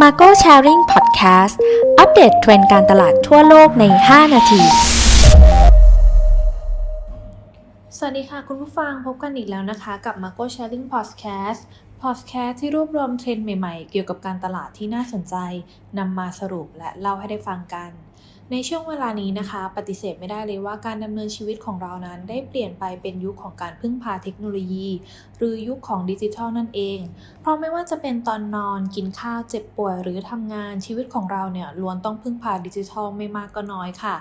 m a r g o Sharing Podcast อัปเดตเทรนด์การตลาดทั่วโลกใน 5 นาที สวัสดีค่ะคุณผู้ฟังพบกันอีกแล้วนะคะ กับ Marco Sharing Podcast Podcast ที่รวบรวมเทรนด์ใหม่ๆ เกี่ยวกับการตลาดที่น่าสนใจนำมาสรุปและเล่าให้ได้ฟังกัน ในช่วงเวลานี้นะคะ ปฏิเสธไม่ได้เลยว่าการดำเนินชีวิตของเรานั้น ได้เปลี่ยนไปเป็นยุคของการพึ่งพาเทคโนโลยี หรือยุคของดิจิทัลนั่นเอง เพราะไม่ว่าจะเป็นตอนนอนกินข้าวเจ็บป่วยหรือทำงานชีวิตของเราเนี่ยล้วนต้องพึ่งพาดิจิทัลไม่มากก็น้อยค่ะ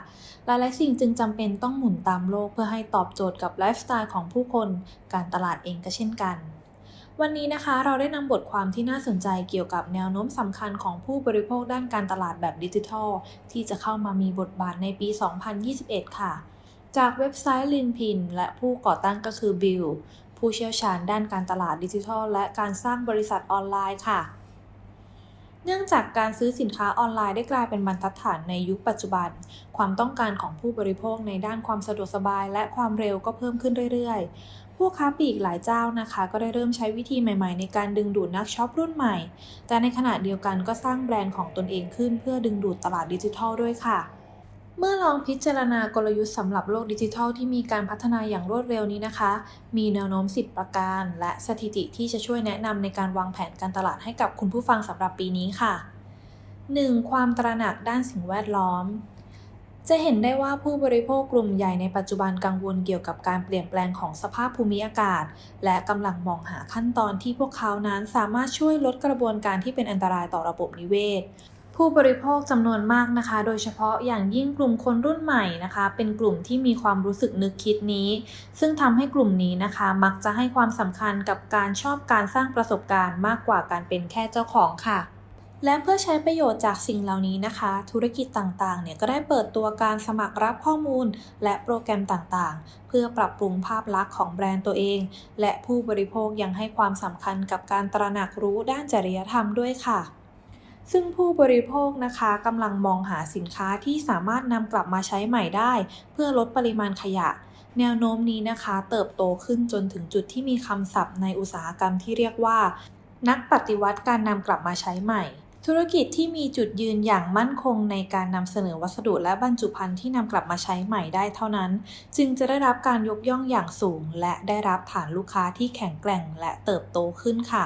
หลายๆสิ่งจึงจำเป็นต้องหมุนตามโลกเพื่อให้ตอบโจทย์กับไลฟ์สไตล์ของผู้คน การตลาดเองก็เช่นกัน วันนี้นะคะเราได้นำบทความที่น่าสนใจเกี่ยวกับแนวโน้มสำคัญของผู้บริโภคด้านการตลาดแบบดิจิทัล ที่จะเข้ามามีบทบาทในปี 2021 ค่ะ จากเว็บไซต์ Linpin และผู้ก่อตั้งก็คือบิลผู้เชี่ยวชาญด้านการตลาดดิจิทัล และการสร้างบริษัทออนไลน์ค่ะ เนื่องจากการซื้อสินค้าออนไลน์ได้กลายเป็นบรรทัดฐานในยุคปัจจุบัน ความต้องการของผู้บริโภคในด้านความสะดวกสบายและความเร็วก็เพิ่มขึ้นเรื่อยๆ ผู้ค้าปลีกหลายเจ้านะคะ ก็ได้เริ่มใช้วิธีใหม่ๆ ในการดึงดูดนักช็อปรุ่นใหม่ แต่ในขณะเดียวกันก็สร้างแบรนด์ของตนเองขึ้น เพื่อดึงดูดตลาดดิจิทัลด้วยค่ะ เมื่อลองพิจารณากลยุทธ์สำหรับโลกดิจิทัลที่มีการพัฒนาอย่างรวดเร็วนี้นะคะ มีแนวโน้ม 10 ประการ และสถิติที่จะช่วยแนะนำในการวางแผนการตลาดให้กับคุณผู้ฟังสำหรับปีนี้ค่ะ 1. ความตระหนักด้านสิ่งแวดล้อม จะเห็นได้ว่าผู้บริโภคกลุ่มใหญ่ในปัจจุบันกังวลเกี่ยวกับการเปลี่ยนแปลงของสภาพภูมิอากาศ และกำลังมองหาขั้นตอนที่พวกเขานั้นสามารถช่วยลดกระบวนการที่เป็นอันตรายต่อระบบนิเวศ ผู้บริโภคจำนวนมากนะคะ โดยเฉพาะอย่างยิ่งกลุ่มคนรุ่นใหม่นะคะ เป็นกลุ่มที่มีความรู้สึกนึกคิดนี้ ซึ่งทำให้กลุ่มนี้นะคะ มักจะให้ความสำคัญกับการชอบการสร้างประสบการณ์มากกว่าการเป็นแค่เจ้าของค่ะ และเพื่อใช้ประโยชน์จากสิ่งเหล่านี้นะคะ ธุรกิจต่างๆ เนี่ยก็ได้เปิดตัวการสมัครรับข้อมูล และโปรแกรมต่างๆ เพื่อปรับปรุงภาพลักษณ์ของแบรนด์ตัวเอง และผู้บริโภคยังให้ความสำคัญกับการตระหนักรู้ด้านจริยธรรมด้วยค่ะซึ่งผู้บริโภคนะคะกำลังมองหาสินค้าที่สามารถนำกลับมาใช้ใหม่ได้ เพื่อลดปริมาณขยะ แนวโน้มนี้นะคะ เติบโตขึ้นจนถึงจุดที่มีคำศัพท์ในอุตสาหกรรมที่เรียกว่า นักปฏิวัติการนำกลับมาใช้ใหม่ ธุรกิจที่มีจุดยืนอย่างมั่นคงในการนำเสนอวัสดุและบรรจุภัณฑ์ที่นำกลับมาใช้ใหม่ได้เท่านั้น จึงจะได้รับการยกย่องอย่างสูง และได้รับฐานลูกค้าที่แข็งแกร่งและเติบโตขึ้นค่ะ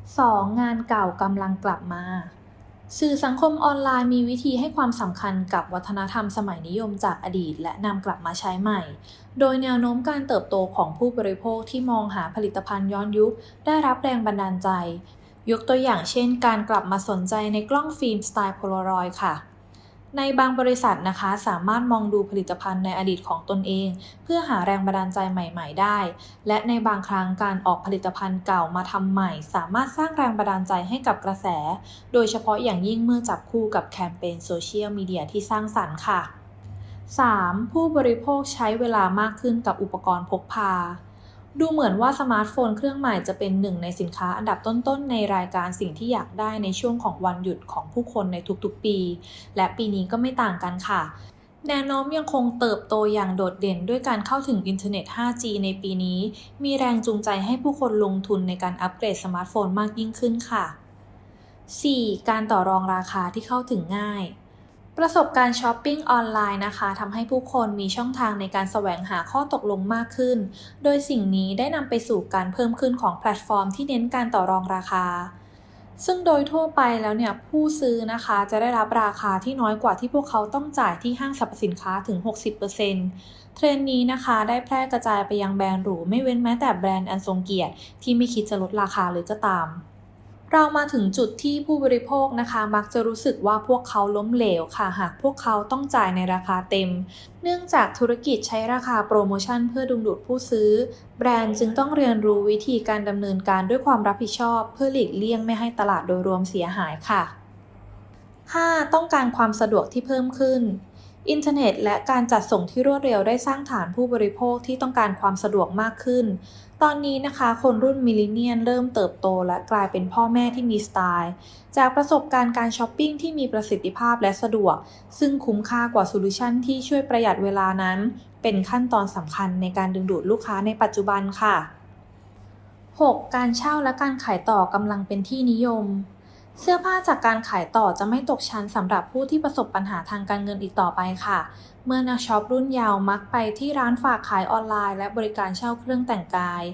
2. งานเก่ากำลังกลับมา สื่อสังคมออนไลน์มีวิธีให้ความสำคัญกับวัฒนธรรมสมัยนิยมจากอดีต และนำกลับมาใช้ใหม่ โดยแนวโน้มการเติบโตของผู้บริโภคที่มองหาผลิตภัณฑ์ย้อนยุค ได้รับแรงบันดาลใจ ยกตัวอย่างเช่น การกลับมาสนใจในกล้องฟิล์มสไตล์โพลารอยด์ค่ะ ในบางบริษัทนะคะสามารถมองดูผลิตภัณฑ์ในอดีตของตนเอง เพื่อหาแรงบันดาลใจใหม่ ๆ ได้ และในบางครั้งการออกผลิตภัณฑ์เก่ามาทำใหม่ สามารถสร้างแรงบันดาลใจให้กับกระแส โดยเฉพาะอย่างยิ่งเมื่อจับคู่กับแคมเปญโซเชียลมีเดียที่สร้างสรรค์ค่ะ 3. ผู้บริโภคใช้เวลามากขึ้นกับอุปกรณ์พกพา ดูเหมือนว่าสมาร์ทโฟนเครื่องใหม่จะเป็นหนึ่งในสินค้าอันดับต้นๆ ในรายการสิ่งที่อยากได้ในช่วงของวันหยุดของผู้คนในทุกๆ ปี และปีนี้ก็ไม่ต่างกันค่ะ แนวโน้มยังคงเติบโตอย่างโดดเด่นด้วยการเข้าถึงอินเทอร์เน็ต 5G ในปีนี้ มีแรงจูงใจให้ผู้คนลงทุนในการอัปเกรดสมาร์ทโฟนมากยิ่งขึ้นค่ะ 4. การต่อรองราคาที่เข้าถึงง่าย ประสบการณ์ช้อปปิ้งออนไลน์นะคะทำให้ผู้คนมีช่องทางในการแสวงหาข้อตกลงมากขึ้น โดยสิ่งนี้ได้นำไปสู่การเพิ่มขึ้นของแพลตฟอร์มที่เน้นการต่อรองราคา ซึ่งโดยทั่วไปแล้วเนี่ยผู้ซื้อนะคะจะได้รับราคาที่น้อยกว่าที่พวกเขาต้องจ่ายที่ห้างสรรพสินค้าถึง 60%เทรนด์นี้นะคะได้แพร่กระจายไปยังแบรนด์หรูไม่เว้นแม้แต่แบรนด์อันทรงเกียรติที่ไม่คิดจะลดราคาเลยก็ตาม เรามาถึงจุดที่ผู้บริโภคนะคะ มักจะรู้สึกว่าพวกเขาล้มเหลวค่ะ หากพวกเขาต้องจ่ายในราคาเต็ม เนื่องจากธุรกิจใช้ราคาโปรโมชั่นเพื่อดึงดูดผู้ซื้อ แบรนด์จึงต้องเรียนรู้วิธีการดำเนินการด้วยความรับผิดชอบ เพื่อหลีกเลี่ยงไม่ให้ตลาดโดยรวมเสียหายค่ะ 5. ต้องการความสะดวกที่เพิ่มขึ้น อินเทอร์เน็ต และการจัดส่งที่รวดเร็วได้สร้างฐานผู้บริโภคที่ต้องการความสะดวกมากขึ้น ตอนนี้นะคะ คนรุ่นมิลเลนเนียนเริ่มเติบโตและกลายเป็นพ่อแม่ที่มีสไตล์ จากประสบการณ์การช้อปปิ้งที่มีประสิทธิภาพและสะดวก ซึ่งคุ้มค่ากว่าโซลูชันที่ช่วยประหยัดเวลานั้น เป็นขั้นตอนสำคัญในการดึงดูดลูกค้าในปัจจุบันค่ะ 6. การเช่าและการขายต่อกำลังเป็นที่นิยม เสื้อผ้าจากการขายต่อจะไม่ตกชั้นสำหรับผู้ที่ประสบปัญหาทางการเงินอีกต่อไปค่ะ เมื่อนักช็อปรุ่นยาวมักไปที่ร้านฝากขายออนไลน์ และบริการเช่าเครื่องแต่งกาย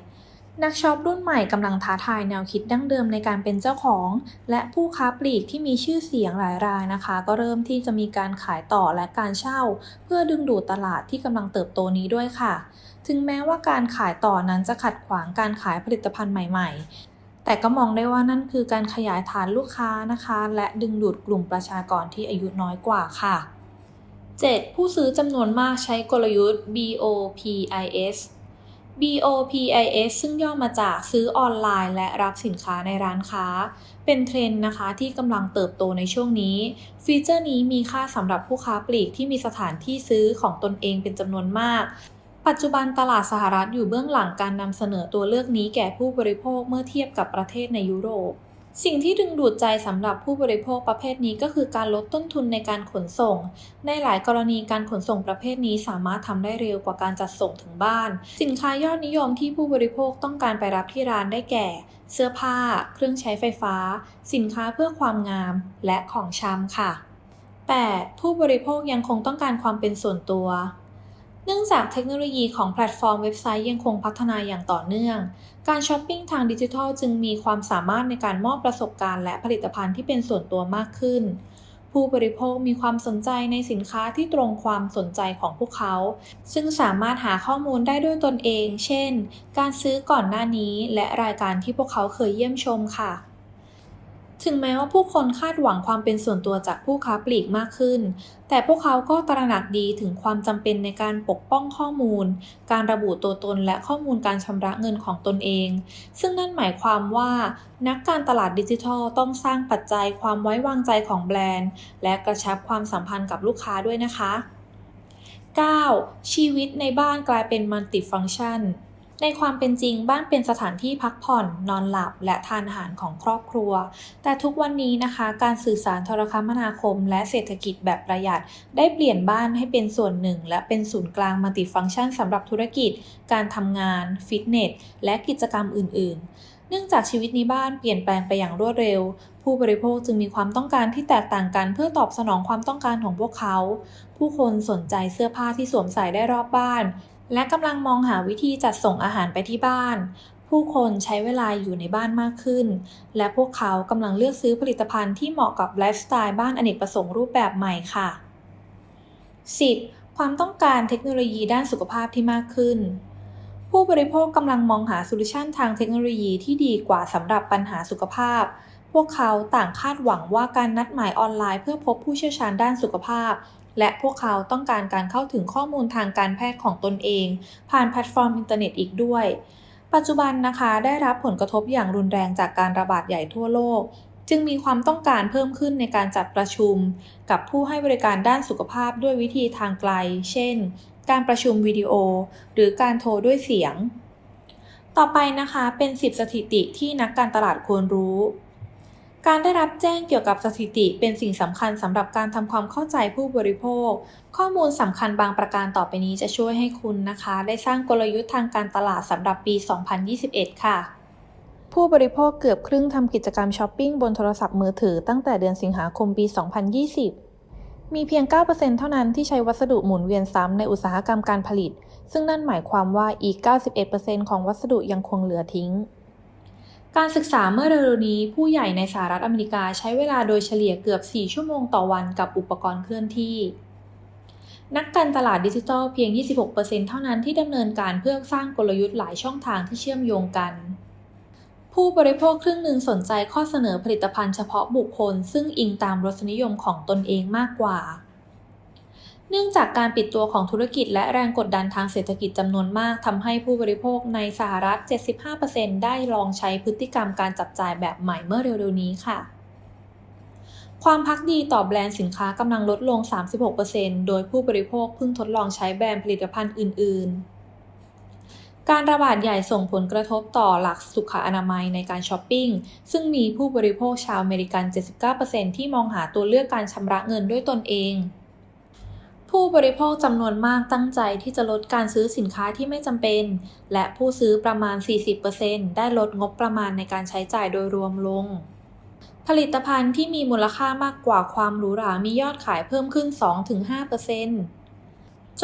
นักช็อปรุ่นใหม่กำลังท้าทายแนวคิดดั้งเดิมในการเป็นเจ้าของ และผู้ค้าปลีกที่มีชื่อเสียงหลายรายนะคะ ก็เริ่มที่จะมีการขายต่อและการเช่า เพื่อดึงดูดตลาดที่กำลังเติบโตนี้ด้วยค่ะ ถึงแม้ว่าการขายต่อนั้นจะขัดขวางการขายผลิตภัณฑ์ใหม่ ๆ แต่ก็มองได้ว่านั่นคือการขยายฐานลูกค้านะคะ และดึงดูดกลุ่มประชากรที่อายุน้อยกว่าค่ะ 7. ผู้ซื้อจำนวนมากใช้กลยุทธ์ BOPIS BOPIS ซึ่งย่อมาจากซื้อออนไลน์และรับสินค้าในร้านค้า เป็นเทรนด์นะคะที่กำลังเติบโตในช่วงนี้ ฟีเจอร์นี้มีค่าสำหรับผู้ค้าปลีกที่มีสถานที่ซื้อของตนเองเป็นจำนวนมาก ปัจจุบันตลาดสหรัฐอยู่เบื้องหลังการนำเสนอตัวเลือกนี้แก่ผู้บริโภคเมื่อเทียบกับประเทศในยุโรป สิ่งที่ดึงดูดใจสำหรับผู้บริโภคประเภทนี้ก็คือการลดต้นทุนในการขนส่ง ในหลายกรณีการขนส่งประเภทนี้สามารถทำได้เร็วกว่าการจัดส่งถึงบ้าน สินค้ายอดนิยมที่ผู้บริโภคต้องการไปรับที่ร้านได้แก่ เสื้อผ้า เครื่องใช้ไฟฟ้า สินค้าเพื่อความงาม และของชำค่ะ 8. ผู้บริโภคยังคงต้องการความเป็นส่วนตัว เนื่องจากเทคโนโลยีของแพลตฟอร์มเว็บไซต์ยังคงพัฒนาอย่างต่อเนื่อง การช้อปปิ้งทางดิจิทัลจึงมีความสามารถในการมอบประสบการณ์และผลิตภัณฑ์ที่เป็นส่วนตัวมากขึ้น ผู้บริโภคมีความสนใจในสินค้าที่ตรงความสนใจของพวกเขา ซึ่งสามารถหาข้อมูลได้ด้วยตนเอง เช่น การซื้อก่อนหน้านี้และรายการที่พวกเขาเคยเยี่ยมชมค่ะ ถึงแม้ว่าผู้คนคาดหวังความเป็นส่วนตัวจากผู้ค้าปลีกมากขึ้น แต่พวกเขาก็ตระหนักดีถึงความจำเป็นในการปกป้องข้อมูล การระบุตัวตนและข้อมูลการชำระเงินของตนเอง ซึ่งนั่นหมายความว่า นักการตลาดดิจิทัลต้องสร้างปัจจัยความไว้วางใจของแบรนด์ และกระชับความสัมพันธ์กับลูกค้าด้วยนะคะ 9. ชีวิตในบ้านกลายเป็นมัลติฟัง c t ชัน ในความเป็นจริงบ้านเป็นสถานที่พักผ่อน นอนหลับ และทานอาหารของครอบครัว แต่ทุกวันนี้นะคะ การสื่อสารโทรคมนาคม และเศรษฐกิจแบบประหยัด ได้เปลี่ยนบ้านให้เป็นส่วนหนึ่ง และเป็นศูนย์กลางมัลติฟัง c t ชันสำหรับธุรกิจ การทำงาน ฟิตเนส และกิจกรรมอื่น ๆเนื่องจากชีวิตในบ้านเปลี่ยนแปลงไปอย่างรวดเร็ว ผู้บริโภคจึงมีความต้องการที่แตกต่างกันเพื่อตอบสนองความต้องการของพวกเขา ผู้คนสนใจเสื้อผ้าที่สวมใส่ได้รอบบ้าน และกำลังมองหาวิธีจัดส่งอาหารไปที่บ้าน ผู้คนใช้เวลาอยู่ในบ้านมากขึ้น และพวกเขากำลังเลือกซื้อผลิตภัณฑ์ที่เหมาะกับไลฟ์สไตล์บ้านอเนกประสงค์รูปแบบใหม่ค่ะ 10. ความต้องการเทคโนโลยีด้านสุขภาพที่มากขึ้น ผู้บริโภคกำลังมองหาโซลูชันทางเทคโนโลยีที่ดีกว่าสำหรับปัญหาสุขภาพพวกเขาต่างคาดหวังว่าการนัดหมายออนไลน์เพื่อพบผู้เชี่ยวชาญด้านสุขภาพ และพวกเขาต้องการการเข้าถึงข้อมูลทางการแพทย์ของตนเอง ผ่านแพลตฟอร์มอินเทอร์เน็ตอีกด้วย ปัจจุบันนะคะได้รับผลกระทบอย่างรุนแรงจากการระบาดใหญ่ทั่วโลก จึงมีความต้องการเพิ่มขึ้นในการจัดประชุม กับผู้ให้บริการด้านสุขภาพด้วยวิธีทางไกล เช่น การประชุมวิดีโอ หรือการโทรด้วยเสียง ต่อไปนะคะเป็น 10 สถิติที่นักการตลาดควรรู้ การได้รับแจ้งเกี่ยวกับสถิติเป็นสิ่งสำคัญสำหรับการทำความเข้าใจผู้บริโภค ข้อมูลสำคัญบางประการต่อไปนี้จะช่วยให้คุณนะคะ ได้สร้างกลยุทธ์ทางการตลาดสำหรับปี 2021 ค่ะ ผู้บริโภคเกือบครึ่งทำกิจกรรมช้อปปิ้งบนโทรศัพท์มือถือตั้งแต่เดือนสิงหาคมปี 2020 มีเพียง 9%เท่านั้นที่ใช้วัสดุหมุนเวียนซ้ำในอุตสาหกรรมการผลิต ซึ่งนั่นหมายความว่าอีก 91%ของวัสดุยังคงเหลือทิ้ง การศึกษาเมื่อเร็วๆนี้ผู้ใหญ่ในสหรัฐอเมริกาใช้เวลาโดยเฉลี่ยเกือบ 4 ชั่วโมงต่อวันกับอุปกรณ์เคลื่อนที่ นักการตลาดดิจิทัลเพียง 26%เท่านั้นที่ดำเนินการเพื่อสร้างกลยุทธ์หลายช่องทางที่เชื่อมโยงกัน ผู้บริโภคครึ่งหนึ่งสนใจข้อเสนอผลิตภัณฑ์เฉพาะบุคคล ซึ่งอิงตามรสนิยมของตนเองมากกว่า เนื่องจากการปิดตัวของธุรกิจและแรงกดดันทางเศรษฐกิจจำนวนมากทำให้ผู้บริโภคในสหรัฐ 75%ได้ลองใช้พฤติกรรมการจับจ่ายแบบใหม่เมื่อเร็วๆนี้ค่ะ ความพักดีต่อแบรนด์สินค้ากำลังลดลง 36%โดยผู้บริโภคเพิ่งทดลองใช้แบรนด์ผลิตภัณฑ์อื่น ๆ การระบาดใหญ่ส่งผลกระทบต่อหลักสุขอนามัยในการช้อปปิ้ง ซึ่งมีผู้บริโภคชาวอเมริกัน 79%ที่มองหาตัวเลือกการชำระเงินด้วยตนเอง ผู้บริโภคจำนวนมากตั้งใจที่จะลดการซื้อสินค้าที่ไม่จำเป็น และผู้ซื้อประมาณ 40%ได้ลดงบประมาณในการใช้จ่ายโดยรวมลง ผลิตภัณฑ์ที่มีมูลค่ามากกว่าความหรูหรามียอดขายเพิ่มขึ้น 2-5%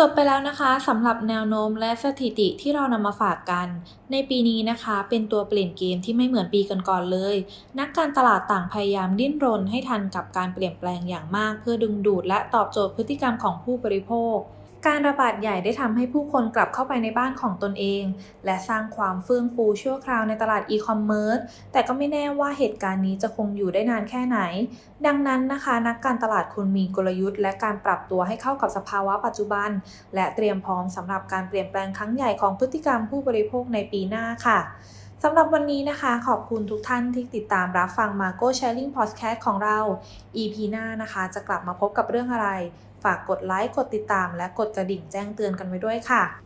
จบไปแล้วนะคะสำหรับแนวโน้มและสถิติที่เรานำมาฝากกัน ในปีนี้นะคะเป็นตัวเปลี่ยนเกมที่ไม่เหมือนปีก่อนๆเลย นักการตลาดต่างพยายามดิ้นรนให้ทันกับการเปลี่ยนแปลงอย่างมาก เพื่อดึงดูดและตอบโจทย์พฤติกรรมของผู้บริโภค การระบาดใหญ่ได้ทำให้ผู้คนกลับเข้าไปในบ้านของตนเอง และสร้างความเฟื่องฟูชั่วคราวในตลาดอีคอมเมิร์ซแต่ก็ไม่แน่ว่าเหตุการณ์นี้จะคงอยู่ได้นานแค่ไหน ดังนั้นนะคะ นักการตลาดควรมีกลยุทธ์ และการปรับตัวให้เข้ากับสภาวะปัจจุบัน และเตรียมพร้อมสำหรับการเปลี่ยนแปลงครั้งใหญ่ของพฤติกรรมผู้บริโภคในปีหน้าค่ะ สำหรับวันนี้นะคะ ขอบคุณทุกท่านที่ติดตามรับฟัง Marco Sharing Podcast ของเรา EP หน้านะคะ จะกลับมาพบกับเรื่องอะไร ฝากกดไลค์ กดติดตาม และกดกระดิ่งแจ้งเตือนกันไว้ด้วยค่ะ